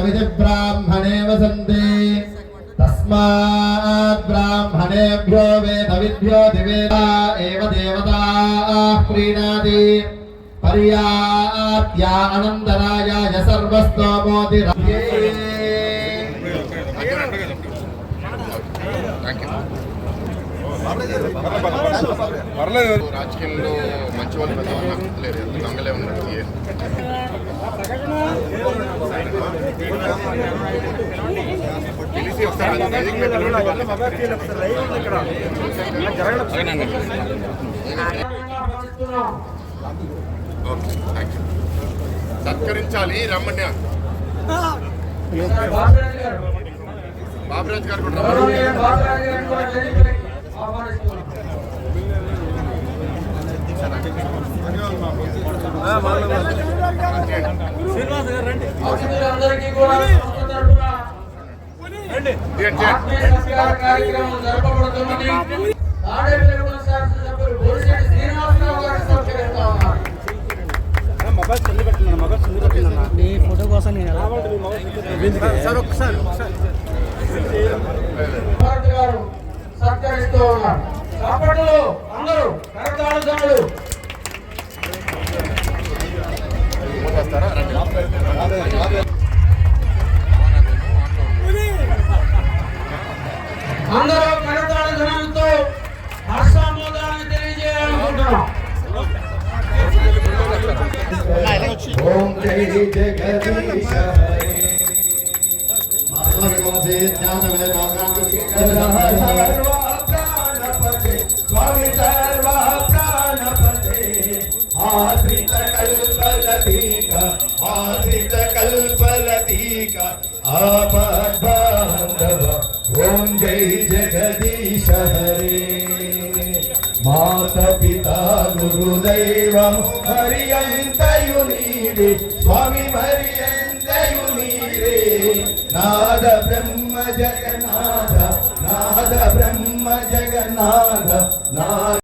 वेदविधि ब्राह्मणे वसन्ति तस्मात् ब्राह्मणेभ्यो वेदविद्यो दिवेदा एव देवताः प्रीणाति पर्याप्त्या अनन्तरायाय सर्वस्तोमोतिरभ्ये పర్లేదు రాజకీయంలో మంచి వాళ్ళు పెద్దవాళ్ళు లేరు ఎంత దొంగలే ఉన్నారు ఏ- తెలిసి ఒకసారి అది వేదిక మీద పిలవండి. Okay, thank you. సత్కరించాలి రమ్మని బాబురాజ్ గారు కూడా రమ్మని అందరికీ కూడా కార్యక్రమం జరపబడుతున్నది తాడేపల్లి శాసనసభ్యులు బోరిశెట్టి శ్రీనివాసరావు గారు సత్కరిస్తా ఉన్నారు నీ ఫోటో కోసం నేను ఎలా భారత్ గారు సత్కరిస్తూ ఉన్నారు అందరూ కరతాళ అందరూ కడతాడ జనంతో హర్షామోదాన్ని తెలియజేయాలనుకుంటున్నాం. స్వామి సర్వ ప్రాణపతి. ఆశ్రిత కల్పలతీక ఆశ్రిత కల్పలతీక ఆపద్బాంధవ ఓం జై జగదీశ హరే. మాత పిత గురుదైవం హరియంతయు నీరే స్వామి హరియంతయు నీరే నాద బ్రహ్మ జగన్నాథ నాద బ్రహ్మ జగన్నాథ నాద